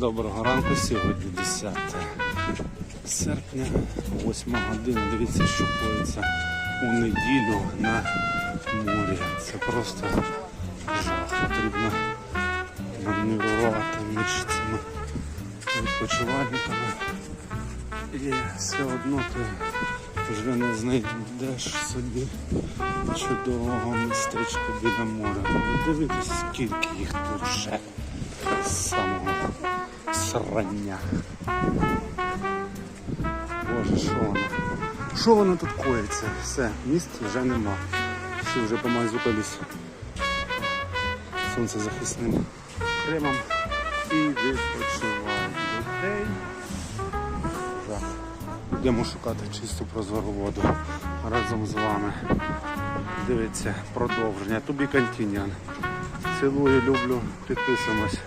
Доброго ранку, сьогодні 10 серпня, 8 година. Дивіться, що коїться у неділю на морі. Це просто жах. Потрібно маневрувати між цими відпочивальниками. І все одно ти вже не знайдеш собі чудового містечка біля моря. Дивіться, скільки їх тут вже самого срання. Боже, що воно? Що воно тут коїться? Все, міст вже нема. Всі вже помазюкались сонцезахисним кремом і відпочивають людей. Так. Йдемо шукати чисту прозору воду разом з вами. Дивіться, продовження. Тобі континіан. Цілую, люблю, підписуємось.